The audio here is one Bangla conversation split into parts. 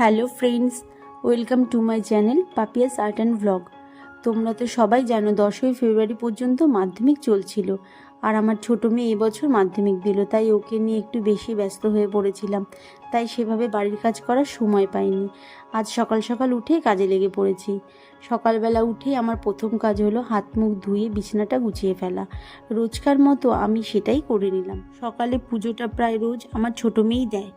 Hello friends, welcome to my channel Papiya's art and vlog তোমরা তো সবাই জানো দশই ফেব্রুয়ারি পর্যন্ত মাধ্যমিক চলছিল আর আমার ছোটো মেয়ে এবছর মাধ্যমিক দিল, তাই ওকে নিয়ে একটু বেশি ব্যস্ত হয়ে পড়েছিলাম, তাই সেভাবে বাড়ির কাজ করার সময় পাইনি। আজ সকাল সকাল উঠে কাজে লেগে পড়েছি। সকালবেলা উঠে আমার প্রথম কাজ হলো হাত মুখ ধুয়ে বিছানাটা গুছিয়ে ফেলা। রোজকার মতো আমি সেটাই করে নিলাম। সকালে পুজোটা প্রায় রোজ আমার ছোটো মেয়েই দেয়।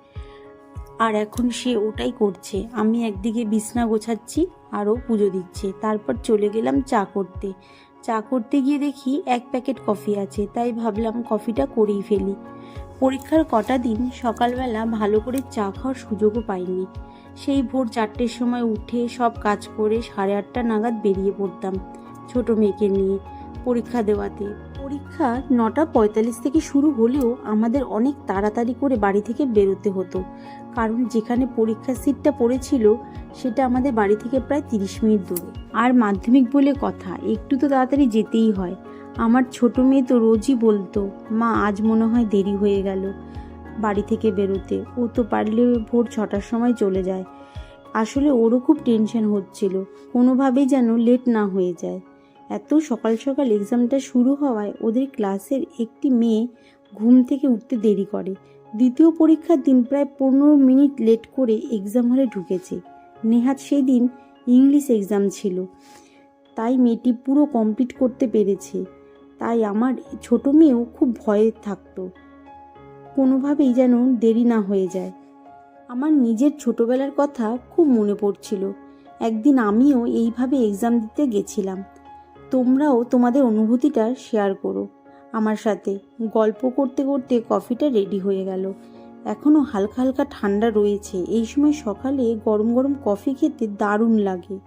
আর এখন সে ওটাই করছে। আমি একদিকে বিছনা গোছাচ্ছি আরও পুজো দিচ্ছে। তারপর চলে গেলাম চা করতে। চা করতে গিয়ে দেখি এক প্যাকেট কফি আছে, তাই ভাবলাম কফিটা করেই ফেলি। পরীক্ষার কটা দিন সকালবেলা ভালো করে চা খাওয়ার সুযোগও পাইনি। সেই ভোর চারটের সময় উঠে সব কাজ করে সাড়ে আটটা নাগাদ বেরিয়ে পড়তাম ছোট মেয়েকে নিয়ে পরীক্ষা দেওয়াতে। পরীক্ষা নটা পঁয়তাল্লিশ থেকে শুরু হলেও আমাদের অনেক তাড়াতাড়ি করে বাড়ি থেকে বেরোতে হতো। কারণ যেখানে পরীক্ষার সিটটা পড়েছিল, সেটা আমাদের বাড়ি থেকে প্রায় তিরিশ মিনিট দূরে। আর মাধ্যমিক বলে কথা, একটু তো তাড়াতাড়ি যেতেই হয়। আমার ছোট মেয়ে তো রোজই বলতো, মা, আজ মনে হয় দেরি হয়ে গেল বাড়ি থেকে বেরোতে। ও তো পারলে ভোর ছটার সময় চলে যায়। আসলে ওরও খুব টেনশন হচ্ছিল। কোনোভাবেই যেন লেট না হয়ে যায়। এত সকাল সকাল এক্সামটা শুরু হওয়ায় ওদের ক্লাসের একটি মেয়ে ঘুম থেকে উঠতে দেরি করে। দ্বিতীয় পরীক্ষার দিন প্রায় পনেরো মিনিট লেট করে এক্সাম হলে ঢুকেছে। নেহাত সেই দিন ইংলিশ এক্সাম ছিল। তাই মেয়েটি পুরো কমপ্লিট করতে পেরেছে। তাই আমার ছোট মেয়েও খুব ভয়ে থাকতো। কোনোভাবেই যেন দেরি না হয়ে যায়। আমার নিজের ছোটবেলার কথা খুব মনে পড়ছিল। একদিন আমিও এইভাবে এক্সাম দিতে গেছিলাম। তোমরাও তোমাদের অনুভূতিটা শেয়ার করো। আমার সাথে গল্প করতে করতে কফিটা রেডি হয়ে গেল। এখনও হালকা হালকা ঠান্ডা রয়েছে। এই সময় সকালে গরম গরম কফি খেতে দারুণ লাগে।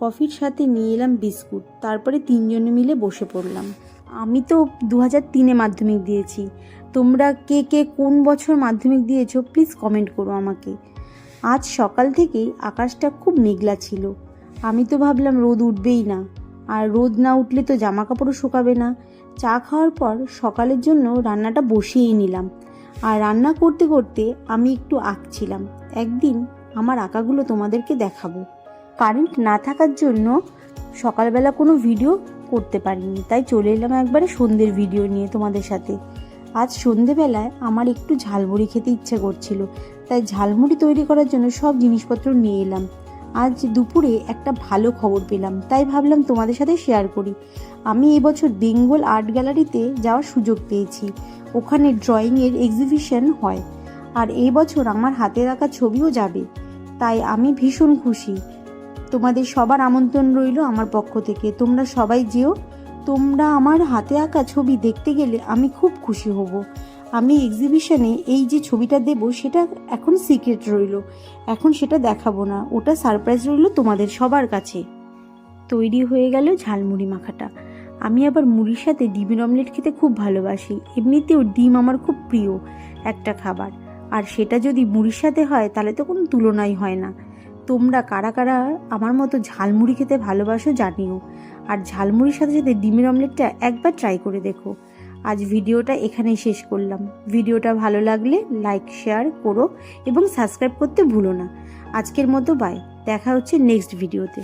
কফির সাথে নিয়ে এলাম বিস্কুট। তারপরে তিনজনে মিলে বসে পড়লাম। আমি তো দু হাজার তিনে মাধ্যমিক দিয়েছি। তোমরা কে কে কোন বছর মাধ্যমিক দিয়েছ প্লিজ কমেন্ট করো আমাকে। আজ সকাল থেকেই আকাশটা খুব মেঘলা ছিল। আমি তো ভাবলাম রোদ উঠবেই না। আর রোদ না উঠলে তো জামা কাপড়ও শুকাবে না। চা খাওয়ার পর সকালের জন্য রান্নাটা বসিয়েই নিলাম। আর রান্না করতে করতে আমি একটু আঁকছিলাম একদিন আমার আঁকাগুলো তোমাদেরকে দেখাবো। কারেন্ট না থাকার জন্য সকালবেলা কোনো ভিডিও করতে পারিনি। তাই চলে এলাম একবারে সন্ধ্যের ভিডিও নিয়ে তোমাদের সাথে। আজ সন্ধেবেলায় আমার একটু ঝালমুড়ি খেতে ইচ্ছে করছিল। তাই ঝালমুড়ি তৈরি করার জন্য সব জিনিসপত্র নিয়ে এলাম। আজ দুপুরে একটা ভালো খবর পেলাম, তাই ভাবলাম তোমাদের সাথে শেয়ার করি। আমি এবছর বেঙ্গল আর্ট গ্যালারিতে যাওয়ার সুযোগ পেয়েছি, ওখানে ড্রয়িংয়ের এক্সিবিশন হয়, আর এই বছর আমার হাতে রাখা ছবিও যাবে, তাই আমি ভীষণ খুশি। তোমাদের সবার আমন্ত্রণ রইল আমার পক্ষ থেকে, তোমরা সবাই যেও, তোমরা আমার হাতে আঁকা ছবি দেখতে গেলে আমি খুব খুশি হব। আমি এক্সিবিশনে এই যে ছবিটা দেব, সেটা এখন সিক্রেট রইল। এখন সেটা দেখাবো না। ওটা সারপ্রাইজ রইল তোমাদের সবার কাছে। তৈরি হয়ে গেল ঝালমুড়ি মাখাটা। আমি আবার মুড়ির সাথে ডিমের অমলেট খেতে খুব ভালোবাসি। এমনিতেও ডিম আমার খুব প্রিয় একটা খাবার। আর সেটা যদি মুড়ির সাথে হয়, তাহলে তো কোনো তুলনাই হয় না। তোমরা কারা কারা আমার মতো ঝালমুড়ি খেতে ভালোবাসো জানিও। আর ঝালমুড়ির সাথে সাথে ডিমের অমলেটটা একবার ট্রাই করে দেখো। আজ ভিডিওটা এখানেই শেষ করলাম। ভিডিওটা ভালো লাগলে লাইক শেয়ার করো এবং সাবস্ক্রাইব করতে ভুলো না। আজকের মতো বাই দেখা হচ্ছে নেক্সট ভিডিওতে